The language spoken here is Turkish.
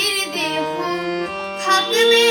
bir de hu hakkını